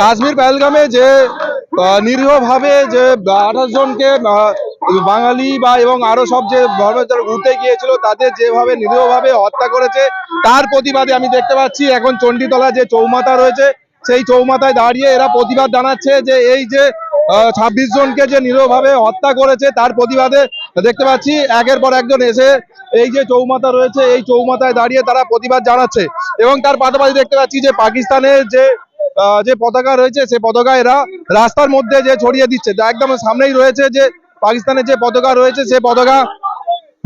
কাশ্মীর পেহেলগামে যে নিরীহভাবে যে আঠাশ জনকে বাঙালি বা এবং আরও সব যে ধর্মের ঘুরতে গিয়েছিল, তাদের যেভাবে নিরীহভাবে হত্যা করেছে, তার প্রতিবাদে আমি দেখতে পাচ্ছি এখন চণ্ডীতলা যে চৌমাথা রয়েছে, সেই চৌমাথায় দাঁড়িয়ে এরা প্রতিবাদ জানাচ্ছে যে, এই যে ছাব্বিশ জনকে যে নিরীহভাবে হত্যা করেছে, তার প্রতিবাদে দেখতে পাচ্ছি একের পর একজন এসে এই যে চৌমাথা রয়েছে, এই চৌমাথায় দাঁড়িয়ে তারা প্রতিবাদ জানাচ্ছে। এবং তার পাশাপাশি দেখতে পাচ্ছি যে, পাকিস্তানের যে যে পতাকা রয়েছে, সে পতাকা এরা রাস্তার মধ্যে যে ছড়িয়ে দিচ্ছে। একদম সামনেই রয়েছে যে পাকিস্তানের যে পতাকা রয়েছে, সে পতাকা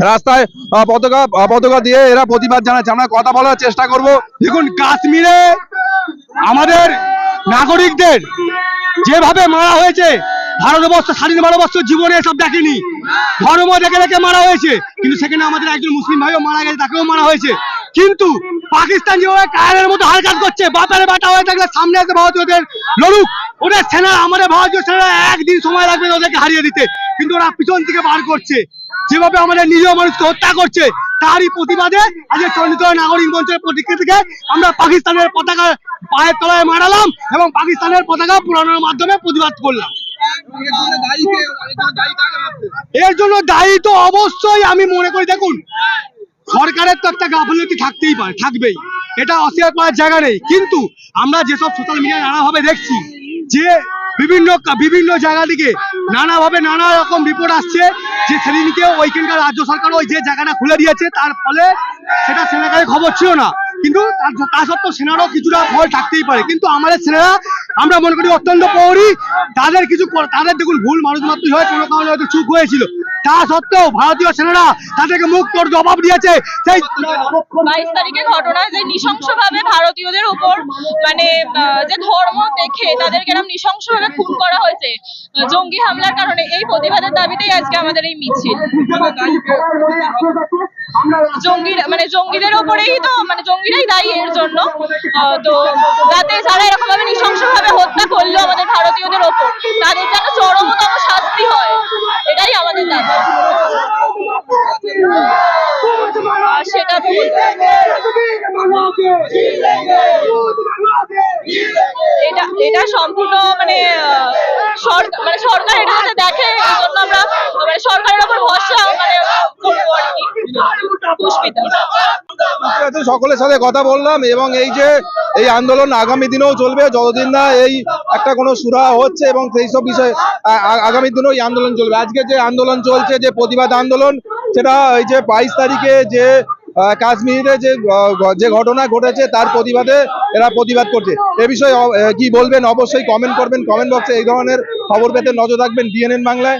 রাস্তায় পতাকা পতাকা দিয়ে এরা প্রতিবাদ জানাচ্ছে। আমরা কথা বলার চেষ্টা করব। দেখুন, কাশ্মীরে আমাদের নাগরিকদের যেভাবে মারা হয়েছে, ভারতবর্ষ, স্বাধীন ভারতবর্ষ জীবনে এসব দেখেনি। ধর্ম দেখে দেখে মারা হয়েছে, কিন্তু সেখানে আমাদের একজন মুসলিম ভাইও মারা গেছে, তাকেও মারা হয়েছে। কিন্তু পাকিস্তান যেভাবে কায়ারের মতো হারকাত করছে, বাপের বাটা হয়ে থাকলে সামনে এসে ভারতীয়দের লড়ুক। ওদের সেনা, আমাদের ভারতীয় সেনারা একদিন সময় লাগবে ওদেরকে হারিয়ে দিতে। কিন্তু ওরা পিছন থেকে বার করছে। যেভাবে আমাদের নিরীহ মানুষকে হত্যা করছে, তারই প্রতিবাদে আজকে চন্ডিতলা নাগরিক মঞ্চের প্রতিক্রিয়া থেকে আমরা পাকিস্তানের পতাকা পায়ের তলায় মারালাম এবং পাকিস্তানের পতাকা পুরানোর মাধ্যমে প্রতিবাদ করলাম। এর জন্য দায়ী তো অবশ্যই আমি মনে করি, দেখুন সরকারের তো একটা গাফিলতি থাকতেই পারে, থাকবেই। এটা অস্বীকার করার জায়গা নেই। কিন্তু আমরা যেসব সোশ্যাল মিডিয়ায় নানাভাবে দেখছি, যে বিভিন্ন বিভিন্ন জায়গা থেকে নানাভাবে নানা রকম রিপোর্ট আসছে, যে সেদিনকে ওইখানকার রাজ্য সরকার ওই যে জায়গাটা খুলে দিয়েছে, তার ফলে সেটা সেনাকারের খবর ছিল না। কিন্তু তা সত্ত্বেও সেনারও কিছুটা ফল থাকতেই পারে। কিন্তু আমাদের সেনারা আমরা মনে করি অত্যন্ত পৌরী তাদের কিছু তাদের দেখুন, ভুল মানুষ মাত্র হয় কোনো কারণে হয়তো চুপ হয়েছিল। তা সত্ত্বেও ভারতীয় সেনারা তাদেরকে মুখ তোর জবাব দিয়েছে। সেই বাইশ তারিখে ঘটনা যে নৃশংসভাবে ভারতীয়দের উপর মানে যে ধর্ম দেখে তাদেরকে এরকম নৃশংসভাবে খুন করা হয়েছে জঙ্গি হামলার কারণে, এই প্রতিবাদের দাবিতেই আজকে আমাদের এই মিছিল। জঙ্গিরা মানে জঙ্গিদের ওপরেই তো মানে জঙ্গিরাই দায়ী এর জন্য। তো যাতে যারা এরকম ভাবে হত্যা করল আমাদের ভারতীয়দের ওপর তাদের যেন চরমতম শাস্তি হয় এটাই আমাদের দাবি আর সেটা তো এটা এটা সম্পূর্ণ মানে মানে সরকার এটা যাতে দেখে এই জন্য আমরা মানে সরকারের ওপর ভরসা মানে করব আর কি। পুষ্পিতা। সকলের সাথে কথা বললাম এবং এই যে এই আন্দোলন আগামী দিনেও চলবে যতদিন না এই একটা কোনো সুরা হচ্ছে এবং সেই সব বিষয়ে আগামী দিনেও এই আন্দোলন চলবে। আজকে যে আন্দোলন চলছে যে প্রতিবাদ আন্দোলন সেটা এই যে বাইশ তারিখে যে কাশ্মীরে যে যে ঘটনা ঘটেছে, তার প্রতিবাদে এরা প্রতিবাদ করছে। এ বিষয়ে কি বলবেন? অবশ্যই কমেন্ট করবেন। কমেন্ট বক্সে এই ধরনের খবর পেতে নজর রাখবেন ডিএনএন বাংলায়।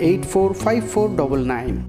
84549.